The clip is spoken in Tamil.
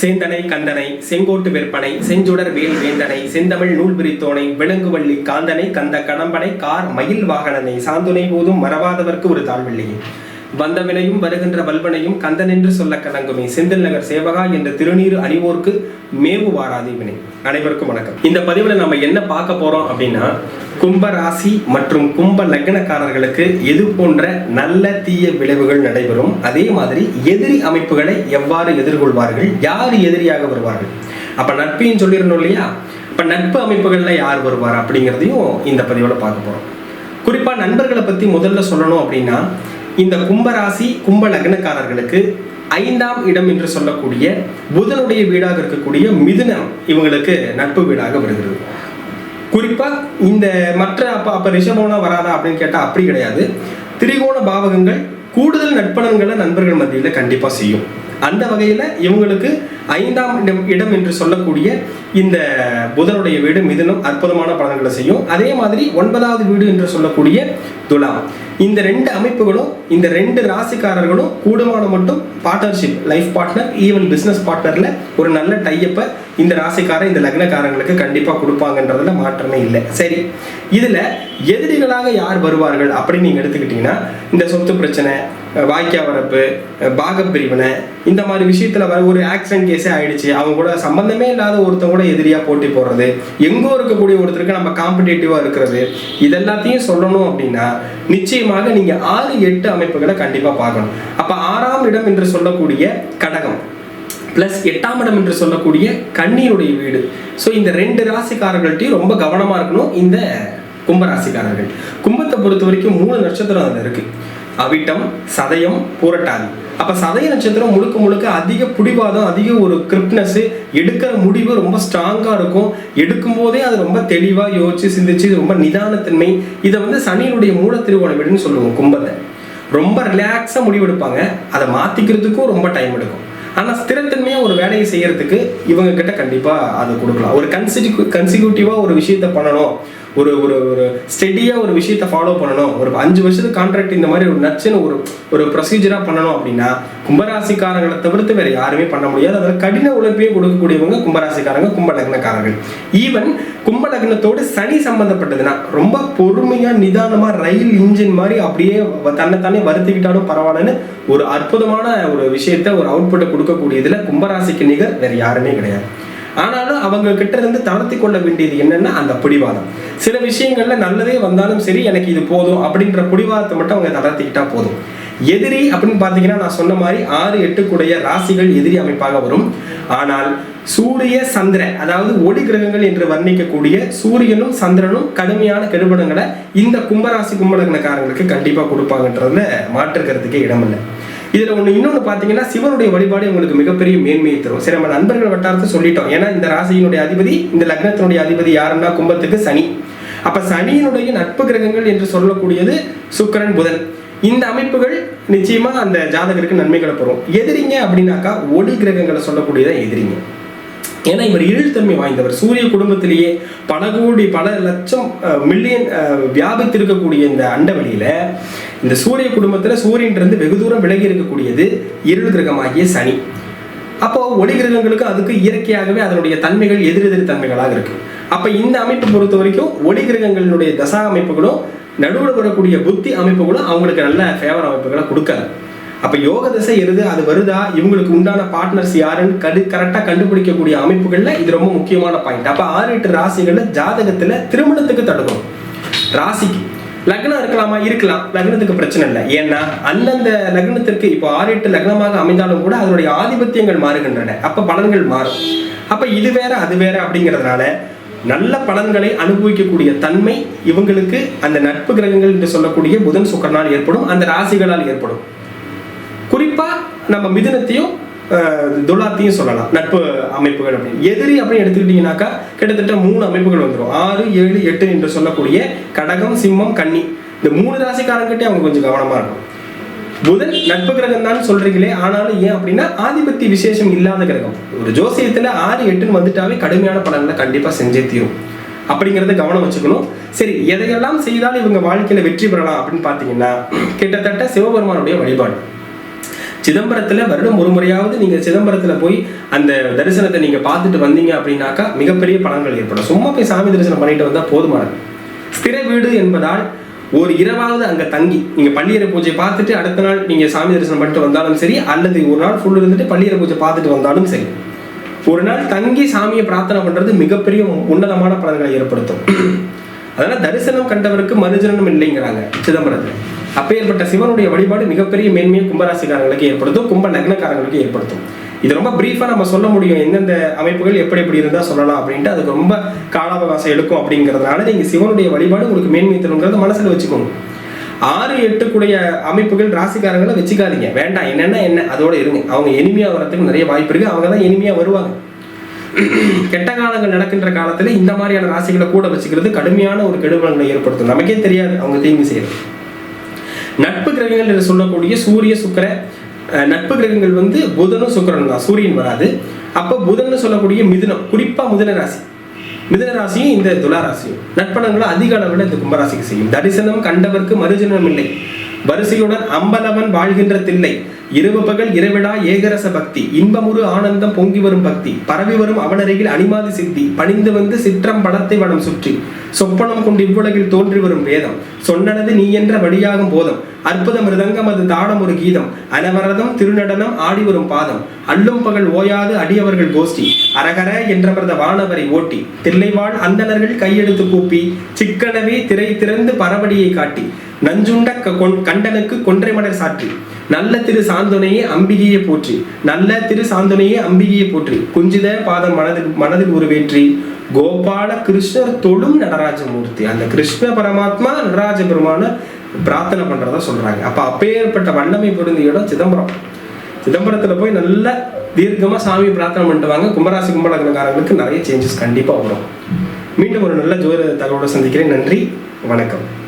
சேந்தனை கந்தனை செங்கோட்டு விற்பனை செஞ்சுடர் வேல் வேந்தனை செந்தமிழ் நூல் விரித்தோனை விலங்குவள்ளி காந்தனை கந்த கடம்பனை கார் மயில் வாகனனை சாந்துணை போதும் மறவாதவர்க்கு ஒரு தாழ்வில்லையே வந்தவினையும் வருகின்ற வல்வனையும் கந்தன் என்று சொல்ல கலங்குமே. செந்தில் நகர் சேவகா என்ற திருநீர் அணிவோர்க்கு மேவு வாராதி வினை அனைவருக்கும் வணக்கம். இந்த பதிவில் நம்ம என்ன பார்க்க போறோம் அப்படின்னா கும்ப ராசி மற்றும் கும்ப லக்னக்காரர்களுக்கு எது போன்ற நல்ல தீய விளைவுகள் நடைபெறும்? அதே மாதிரி எதிரி அமைப்புகளை எவ்வாறு எதிர்கொள்வார்கள்? யார் எதிரியாக வருவார்கள்? அப்ப நட்பையும் சொல்லிடணும் இல்லையா? அப்ப நட்பு அமைப்புகள்ல யார் வருவார் அப்படிங்கிறதையும் இந்த பதிவில் பார்க்க போறோம். குறிப்பா நண்பர்களை பத்தி முதல்ல சொல்லணும் அப்படின்னா இந்த கும்பராசி கும்ப லக்னக்காரர்களுக்கு ஐந்தாம் இடம் என்று சொல்லக்கூடிய புதனுடைய வீடாக இருக்கக்கூடிய மிதுனம் இவங்களுக்கு நட்பு வீடாக வருகிறது. குறிப்பாக இந்த மற்ற அப்ப அப்ப ரிஷபோனா வராதா அப்படின்னு கேட்டால் அப்படி கிடையாது. திரிகோண பாவகங்கள் கூடுதல் நட்பணங்களை நண்பர்கள் மத்தியில் கண்டிப்பாக செய்யும். அந்த வகையில் இவங்களுக்கு ஐந்தாம் இடம் இடம் என்று சொல்லக்கூடிய இந்த புதனுடைய வீடு மிதுனம் அற்புதமான பலன்களை செய்யும். அதே மாதிரி ஒன்பதாவது வீடு என்று சொல்லக்கூடிய துலாம். இந்த ரெண்டு அமைப்புகளும் இந்த ரெண்டு ராசிக்காரர்களும் கூடுமான மட்டும் partnership life partner even business பார்ட்னரில் ஒரு நல்ல டையப்பை இந்த ராசிக்காரர் இந்த லக்னக்காரங்களுக்கு கண்டிப்பாக கொடுப்பாங்கன்றதுல மாற்றமே இல்லை. சரி இதில் எதிரிகளாக யார் வருவார்கள் அப்படின்னு நீங்கள் எடுத்துக்கிட்டீங்கன்னா இந்த சொத்து பிரச்சனை வாய்க்கா வரப்பு பாகப்பிரிவினை இந்த மாதிரி விஷயத்தில் வர ஒரு ஆக்சிடென்ட் கேஸ் ஆயிடுச்சு. அவங்க கூட சம்பந்தமே இல்லாத ஒருத்தவங்க கூட எதிரியா போட்டி போடுறது. எங்கோ இருக்கக்கூடிய ஒருத்தருக்கு நம்ம காம்படேட்டிவா இருக்கிறது. இதெல்லாத்தையும் சொல்லணும் அப்படின்னா நிச்சயமாக நீங்க ஆறு எட்டு அமைப்புகளை கண்டிப்பா பார்க்கணும். அப்ப ஆறாம் இடம் என்று சொல்லக்கூடிய கடகம் பிளஸ் எட்டாம் இடம் என்று சொல்லக்கூடிய கண்ணீருடைய வீடு. ஸோ இந்த ரெண்டு ராசிக்காரர்கள்ட்டையும் ரொம்ப கவனமா இருக்கணும். இந்த கும்பராசிக்காரர்கள். கும்பத்தை பொறுத்த வரைக்கும் மூணு நட்சத்திரம் அதில் இருக்கு. அவிட்டம் சதயம் பூரட்டாதி. அப்ப சதய நட்சத்திரம் முழுக்க முழுக்க அதிக பிடிவாதம் அதிக ஒரு கிரிப்னஸ் எடுக்கிற முடிவு ரொம்ப ஸ்ட்ராங்கா இருக்கும். எடுக்கும் போதே அது ரொம்ப தெளிவா யோசிச்சு சிந்திச்சு ரொம்ப நிதானத்தன்மை. இதை வந்து சனியினுடைய மூல திருவோண வீடுன்னு சொல்லுவோம் கும்பத்தை. ரொம்ப ரிலாக்ஸாக முடிவெடுப்பாங்க அதை மாற்றிக்கிறதுக்கும் ரொம்ப டைம் எடுக்கும். ஆனால் ஸ்திரத்தன்மையாக ஒரு வேலையை செய்யறதுக்கு இவங்க கிட்ட கண்டிப்பாக அதை கொடுக்கலாம். ஒரு கன்சிக்யூ கன்சிக்யூட்டிவாக ஒரு விஷயத்த பண்ணணும். ஒரு ஒரு ஒரு ஸ்டெடியாக ஒரு விஷயத்த ஃபாலோ பண்ணணும். ஒரு அஞ்சு வருஷத்துக்கு கான்ட்ராக்ட் இந்த மாதிரி ஒரு நச்சுன்னு ஒரு ஒரு ப்ரொசீஜராக பண்ணணும் அப்படின்னா கும்பராசிக்காரங்களை தவிர்த்து வேறு யாருமே பண்ண முடியாது. அதில் கடின உழைப்பையும் கொடுக்கக்கூடியவங்க கும்பராசிக்காரங்க கும்ப லக்னக்காரர்கள் ஈவன் கும்ப லக்னத்தோடு சனி சம்மந்தப்பட்டதுன்னா ரொம்ப பொறுமையாக நிதானமாக ரயில் இன்ஜின் மாதிரி அப்படியே தன்னைத்தானே வருத்திக்கிட்டாலும் பரவாயில்லன்னு ஒரு அற்புதமான ஒரு விஷயத்த ஒரு அவுட்புட்டை கொடுக்கக்கூடியதில் கும்பராசிக்கு நிகர் வேறு யாருமே கிடையாது. ஆனாலும் அவங்க கிட்ட இருந்து தளர்த்தி கொள்ள வேண்டியது என்னன்னா அந்த பிடிவாதம். சில விஷயங்கள்ல நல்லதே வந்தாலும் சரி எனக்கு இது போதும் அப்படின்ற பிடிவாதத்தை மட்டும் அவங்க தளர்த்திக்கிட்டா போதும். எதிரி அப்படின்னு பார்த்தீங்கன்னா நான் சொன்ன மாதிரி ஆறு எட்டுக்குடைய ராசிகள் எதிரி அமைப்பாக வரும். ஆனால் சூரிய சந்திர அதாவது ஒளி கிரகங்கள் என்று வர்ணிக்கக்கூடிய சூரியனும் சந்திரனும் கடுமையான கெடுபடங்களை இந்த கும்பராசி கும்பலகனக்காரங்களுக்கு கண்டிப்பாக கொடுப்பாங்கன்றதுல மாற்றுக்கிறதுக்கே இடமில்லை. இதில் ஒன்று இன்னொன்று பார்த்தீங்கன்னா சிவனுடைய வழிபாடு உங்களுக்கு மிகப்பெரிய மேன்மையை தரும். சரி நம்ம நண்பர்கள் வட்டாரத்தை சொல்லிட்டோம். ஏன்னா இந்த ராசியினுடைய அதிபதி இந்த லக்னத்தினுடைய அதிபதி யாருன்னா கும்பத்துக்கு சனி. அப்போ சனியினுடைய நட்பு கிரகங்கள் என்று சொல்லக்கூடியது சுக்கரன் புதன். இந்த அமைப்புகள் நிச்சயமா அந்த ஜாதகருக்கு நன்மைகளை பெறும் எதிரிங்க அப்படின்னாக்கா ஒளி கிரகங்களை சொல்லக்கூடியதான் எதிரிங்க. ஏன்னா இவர் இருள்தன்மை வாய்ந்தவர். சூரிய குடும்பத்திலேயே பல கோடி பல லட்சம் மில்லியன் வியாபித்திருக்கக்கூடிய இந்த அண்டவெளியில இந்த சூரிய குடும்பத்தில் சூரியன் இருந்து வெகு தூரம் விலகி இருக்கக்கூடியது இருள் கிரகமாகிய சனி. அப்போ ஒளி கிரகங்களுக்கு அதுக்கு இயற்கையாகவே அதனுடைய தன்மைகள் எதிரெதிர் தன்மைகளாக இருக்கு. அப்ப இந்த அமைப்பு பொறுத்த வரைக்கும் ஒளி கிரகங்களினுடைய தசா அமைப்புகளும் நடுவில் வரக்கூடிய புத்தி அமைப்புகளும் அவங்களுக்கு நல்ல ஃபேவர் அமைப்புகளை கொடுக்காது அப்ப யோக திசை எருது அது வருதா? இவங்களுக்கு உண்டான பார்ட்னர்ஸ் யாருன்னு கடு கரெக்டாக கண்டுபிடிக்கக்கூடிய அமைப்புகள்ல இது ரொம்ப முக்கியமான பாயிண்ட் அப்ப ஆறு எட்டு ராசிகள்ல ஜாதகத்துல திருமணத்துக்கு தடுக்கணும். ராசிக்கு. லக்னம் இருக்கலாமா? இருக்கலாம். லக்னத்துக்கு பிரச்சனை இல்லை. ஏன்னா அந்தந்த லக்னத்திற்கு இப்போ ஆறு எட்டு லக்னமாக அமைந்தாலும் கூட அதனுடைய ஆதிபத்தியங்கள் மாறுகின்றன. அப்போ பலன்கள் மாறும். அப்போ இது வேற அது வேற அப்படிங்கிறதுனால நல்ல பலன்களை அனுபவிக்கக்கூடிய தன்மை இவங்களுக்கு அந்த நட்பு கிரகங்கள் என்று சொல்லக்கூடிய புதன் சுக்கரனால் ஏற்படும். அந்த ராசிகளால் ஏற்படும். குறிப்பாக நம்ம மிதுனத்தையும் துலாத்தையும் சொல்லலாம். நட்பு அமைப்புகள் அப்படின்னு. எதிரி அப்படின்னு எடுத்துக்கிட்டிங்கனாக்கா கிட்டத்தட்ட மூணு அமைப்புகள் வந்துடும் ஆறு ஏழு எட்டு என்று சொல்லக்கூடிய கடகம் சிம்மம் கன்னி. இந்த மூணு ராசிக்காரங்கிட்டே அவங்க கொஞ்சம் கவனமாக இருக்கும் புதன் நட்பு கிரகம் தான் சொல்றீங்களே ஆனாலும் ஏன் அப்படின்னா ஆதிபத்திய விசேஷம் இல்லாத கிரகம். ஒரு ஜோசியத்துல ஆறு எட்டுன்னு வந்துட்டாவே கடுமையான பலன்களை கண்டிப்பா செஞ்சே தீரும். அப்படிங்கிறத கவனம் வச்சுக்கணும். சரி எதையெல்லாம் செய்தால் இவங்க வாழ்க்கையில வெற்றி பெறலாம் அப்படின்னு பாத்தீங்கன்னா கிட்டத்தட்ட சிவபெருமானுடைய வழிபாடு. சிதம்பரத்துல வருடம் ஒரு முறையாவது நீங்க சிதம்பரத்துல போய் அந்த தரிசனத்தை நீங்கள் பார்த்துட்டு வந்தீங்க அப்படின்னாக்கா மிகப்பெரிய பலன்கள் ஏற்படும். சும்மா போய் சாமி தரிசனம் பண்ணிட்டு வந்தால் போதுமானது. ஸ்திர வீடு என்பதால் ஒரு இரவாவது அங்க தங்கி நீங்க பள்ளியறை பூஜை பார்த்துட்டு அடுத்த நாள் நீங்க சாமி தரிசனம் பண்ணிட்டு வந்தாலும் சரி அல்லது ஒரு நாள் ஃபுல் இருந்துட்டு பள்ளியறை பூஜை பார்த்துட்டு வந்தாலும் சரி ஒரு நாள் தங்கி சாமியை பிரார்த்தனை பண்றது மிகப்பெரிய உன்னதமான பலன்களை ஏற்படுத்தும். அதனால தரிசனம் கண்டவருக்கு மறுஜனம் இல்லைங்கிறாங்க சிதம்பரத்துல. அப்பேற்பட்ட சிவனுடைய வழிபாடு மிகப்பெரிய மேன்மையை கும்பராசிக்காரங்களுக்கு ஏற்படுத்தும் கும்ப லக்னக்காரங்களுக்கு ஏற்படுத்தும். இது ரொம்ப பிரீஃபாக நம்ம சொல்ல முடியும் எந்தெந்த அமைப்புகள் எப்படி எப்படி இருந்தால் சொல்லலாம் அப்படின்ட்டு அதுக்கு ரொம்ப காலாவகாசம் எடுக்கும் அப்படிங்கிறதுனால நீங்கள் சிவனுடைய வழிபாடு உங்களுக்கு மேன்மை தருங்கிறத மனசில் வச்சுக்கோங்க. ஆறு எட்டுக்குடைய அமைப்புகள் ராசிக்காரங்களை வச்சுக்காதீங்க. வேண்டாம் என்னென்ன என்ன அதோட இருங்க. அவங்க எளிமையாக வரத்துக்கு நிறைய வாய்ப்பு இருக்குது அவங்க தான் எளிமையாக வருவாங்க. கெட்ட காலங்கள் நடக்கின்ற காலத்தில் இந்த மாதிரியான ராசிகளை கூட வச்சுக்கிறது கடுமையான ஒரு கெடுபலங்களை ஏற்படுத்தும். நமக்கே தெரியாது அவங்க தீங்கு செய்யறது. நட்பு கிரகங்கள் என்று சொல்லக்கூடிய சூரிய சுக்கர நட்பு கிரகங்கள் வந்து புதனும் சுக்கரனும் தான். சூரியன் வராது. அப்போ புதன் சொல்லக்கூடிய மிதுனம் குறிப்பாக மிதுன ராசி. மிதுன ராசியும் இந்த துலா ராசியும். நட்பணங்களை அதிக அளவில் இந்த கும்பராசிக்கு செய்யும். தரிசனம் கண்டவர்க்கு மறுஜனம் இல்லை. வரிசையுடன் அம்பலவன் வாழ்கின்ற தில்லை இரவு பகல் இரவிடா ஏகரச பக்தி. இன்பமுறு ஆனந்தம் பொங்கி வரும் பக்தி. பரவி வரும் அவனருகில் அணிமாதி சித்தி. பணிந்து வந்து சிற்றம் படத்தை வடம் சுற்றி. சொப்பனம் கொண்டு இவ்வுலகில் தோன்றி வரும் வேதம். சொன்னனது நீ என்ற வழியாகும் போதம். அற்புத மிருதங்கம் அது தாடம் ஒரு கீதம். அனவரதம் திருநடனம் ஆடி வரும் பாதம். அல்லும் பகல் ஓயாது அடியவர்கள் கோஷ்டி. அரகர என்றவரத வானவரை ஓட்டி. தில்லைவாழ் அந்தணர்கள் கையெடுத்து கூப்பி. சிக்கனவே திரை திறந்து பரவடியை காட்டி. நஞ்சுண்ட க- கண்டனுக்கு கொன்றை மடர் சாற்றி. நல்ல திரு சாந்தனையே அம்பிகையை போற்றி. நல்ல திரு சாந்தனையே அம்பிகையை போற்றி. குஞ்சித பாதம் மனதில் மனதில் உருவேற்றி. கோபால கிருஷ்ணர் தொழும் நடராஜமூர்த்தி அந்த கிருஷ்ண பரமாத்மா நடராஜ பெருமான பிரார்த்தனை பண்றதா சொல்றாங்க. அப்ப அப்பேற்பட்ட வல்லமை பொருந்திய இடம் சிதம்பரம். சிதம்பரத்துல போய் நல்ல தீர்க்கமா சாமி பிரார்த்தனை பண்ணிட்டு வாங்க கும்பராசி கும்பலக்னக்காரங்களுக்கு நிறைய சேஞ்சஸ் கண்டிப்பா வரும். மீண்டும் ஒரு நல்ல ஜோதிட தகவலோட சந்திக்கிறேன். நன்றி. வணக்கம்.